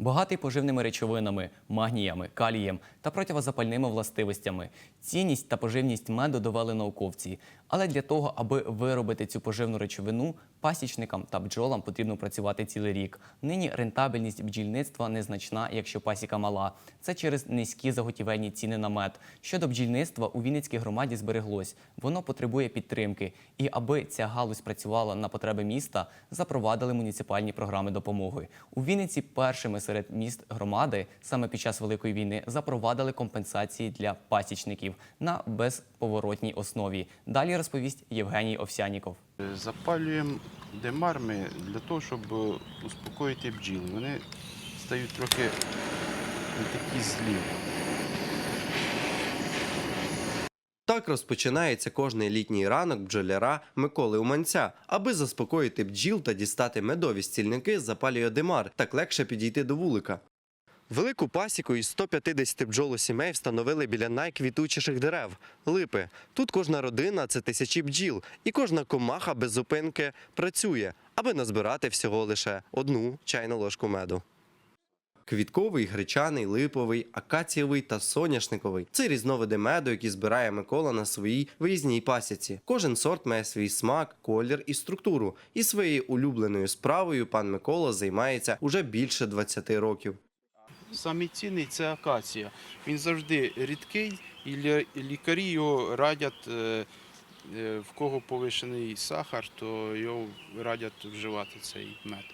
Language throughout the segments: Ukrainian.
Багатий поживними речовинами, магніями, калієм та противозапальними властивостями. Цінність та поживність меду довели науковці. Але для того, аби виробити цю поживну речовину, пасічникам та бджолам потрібно працювати цілий рік. Нині рентабельність бджільництва незначна, якщо пасіка мала. Це через низькі заготівельні ціни на мед. Щодо бджільництва у Вінницькій громаді збереглось. Воно потребує підтримки. І аби ця галузь працювала на потреби міста, запровадили муніципальні програми допомоги. У Вінниці першими серед міст громади саме під час великої війни запровадили компенсації для пасічників на безповоротній основі. Далі розповість Євгеній Овсяніков. Запалюємо демарми для того, щоб успокоїти бджіл. Вони стають трохи такі злі. Так розпочинається кожний літній ранок бджоляра Миколи Уманця. Аби заспокоїти бджіл та дістати медові стільники, запалює димар, так легше підійти до вулика. Велику пасіку із 150 бджолосімей встановили біля найквітучіших дерев липи. Тут кожна родина це тисячі бджіл, і кожна комаха без зупинки працює, аби назбирати всього лише одну чайну ложку меду. Квітковий, гречаний, липовий, акацієвий та соняшниковий це різновиди меду, які збирає Микола на своїй виїзній пасіці. Кожен сорт має свій смак, колір і структуру. І своєю улюбленою справою пан Микола займається уже більше 20 років. Самий цінний це акація. Він завжди рідкий, і лікарі його радять, е, е, в кого повишений сахар, то його радять вживати цей мед.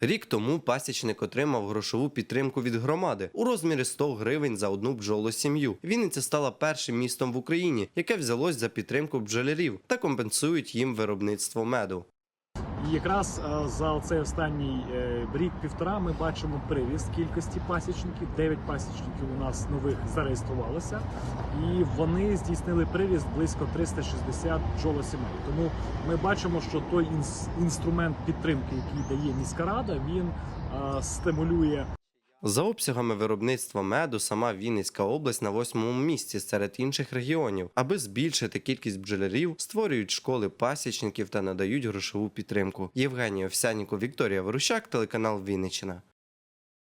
Рік тому пасічник отримав грошову підтримку від громади у розмірі 100 гривень за одну бджолосім'ю. Вінниця стала першим містом в Україні, яке взялось за підтримку бджолярів та компенсують їм виробництво меду. І якраз е, за цей останній е, рік-півтора ми бачимо приріст кількості пасічників. Дев'ять пасічників у нас нових зареєструвалося, і вони здійснили приріст близько 360 бджолосімей. Тому ми бачимо, що той інс- інструмент підтримки, який дає міська рада, він е, стимулює За обсягами виробництва меду сама Вінницька область на восьмому місці серед інших регіонів. Аби збільшити кількість бджолярів, створюють школи пасічників та надають грошову підтримку. Євгенія Овсяніко, Вікторія Ворущак, телеканал Вінниччина.